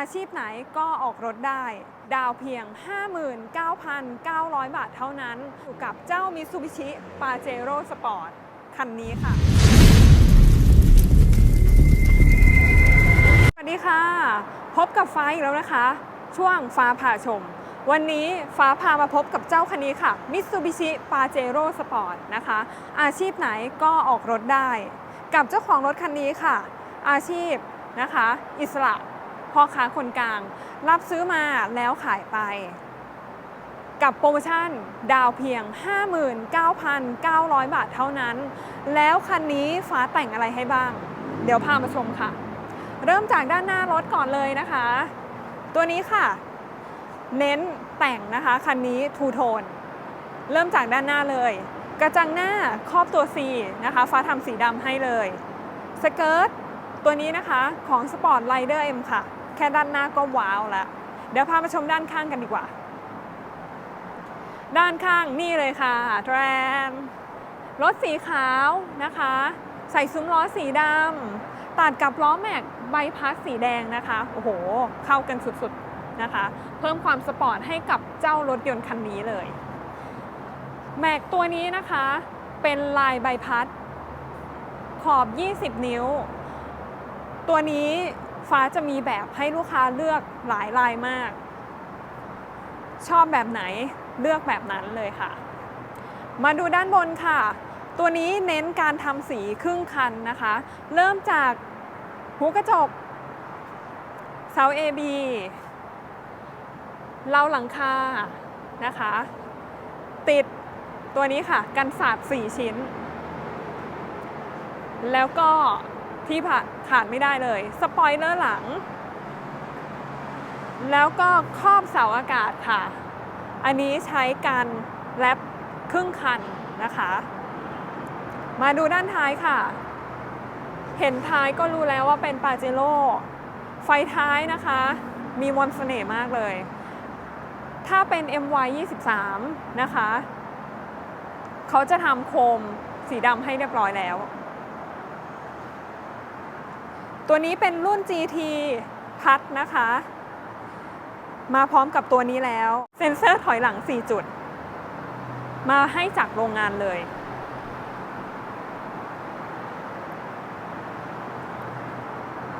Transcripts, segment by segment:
อาชีพไหนก็ออกรถได้ ดาวเพียง 59,900 บาทเท่านั้น อยู่กับเจ้า Mitsubishi Pajero Sport คันนี้ค่ะ สวัสดีค่ะ พบกับฟ้าอีกแล้วนะคะ ช่วงฟ้าผ่าชม วันนี้ฟ้าพามาพบกับเจ้าคันนี้ค่ะ Mitsubishi Pajero Sport นะคะ อาชีพไหนก็ออกรถได้ กับเจ้าของรถคันนี้ค่ะ อาชีพนะคะ อิสระ พ่อค้าคนกลาง รับซื้อมาแล้วขายไป กับโปรโมชั่นดาวเพียง 59,900 บาทเท่านั้น แล้วคันนี้ฟ้าแต่งอะไรให้บ้าง เดี๋ยวพามาชมค่ะ เริ่มจากด้านหน้ารถก่อนเลยนะคะ ตัวนี้ค่ะ เน้นแต่งนะคะ คันนี้ทูโทน เริ่มจากด้านหน้าเลยกระจังหน้าครอบตัว C นะคะ ฟ้าทำสีดำให้เลย สเกิร์ตตัวนี้นะคะของ Sport Rider M ค่ะ ค่ด้านหน้าก็ว้าวแล้ว เดี๋ยวพามาชมด้านข้างกันดีกว่า ด้านข้างนี่เลยค่ะแทรมรถสีขาวนะคะ ใส่ซุ้มล้อสีดำตัดกับล้อแม็กใบพัดสีแดงนะคะ โอ้โห เข้ากันสุดๆนะคะ เพิ่มความสปอร์ตให้กับเจ้ารถยนต์คันนี้เลย แม็กตัวนี้นะคะเป็นลายใบพัด ขอบ 20 นิ้ว ตัวนี้ ฟ้าจะมีแบบให้ลูกค้าเลือกหลายลายมาก ชอบแบบไหนเลือกแบบนั้นเลยค่ะ มาดูด้านบนค่ะ ตัวนี้เน้นการทำสีครึ่งคันนะคะ เริ่มจากหูกระจกเสา AB เลาหลังคานะคะ ติดตัวนี้ค่ะ กันสาด4ชิ้น แล้วก็ ที่ผ่าขาดไม่ได้เลย สปอยเลอร์หลัง แล้วก็ครอบเสาอากาศค่ะ อันนี้ใช้การแรปครึ่งคันนะคะ มาดูด้านท้ายค่ะ เห็นท้ายก็รู้แล้วว่าเป็นปาเจโร่ไฟท้ายนะคะ มีมนต์เสน่ห์มากเลย ถ้าเป็น MY 23นะคะ เขาจะทำโคมสีดำให้เรียบร้อยแล้ว ตัวนี้เป็นรุ่น GT พัดนะคะ มาพร้อมกับตัวนี้แล้ว เซ็นเซอร์ถอยหลัง 4 จุด มาให้จากโรงงานเลย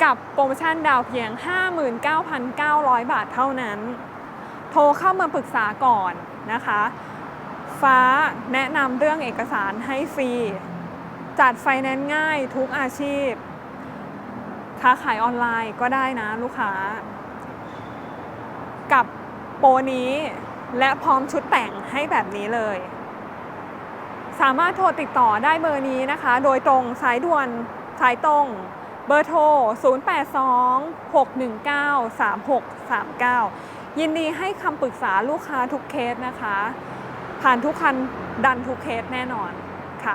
กับโปรโมชั่นดาวเพียง 59,900 บาทเท่านั้น โทรเข้ามาปรึกษาก่อนนะคะ ฟ้าแนะนำเรื่องเอกสารให้ฟรี จัดไฟแนนซ์ง่ายทุกอาชีพ ค้าขายออนไลน์ก็ได้นะลูกค้า กับโปรนี้และพร้อมชุดแต่งให้แบบนี้เลย สามารถโทรติดต่อได้เบอร์นี้นะคะ โดยตรงสายด่วนสายตรง เบอร์โทร 0826193639 ยินดีให้คำปรึกษาลูกค้าทุกเคสนะคะ ผ่านทุกคันดันทุกเคสแน่นอนค่ะ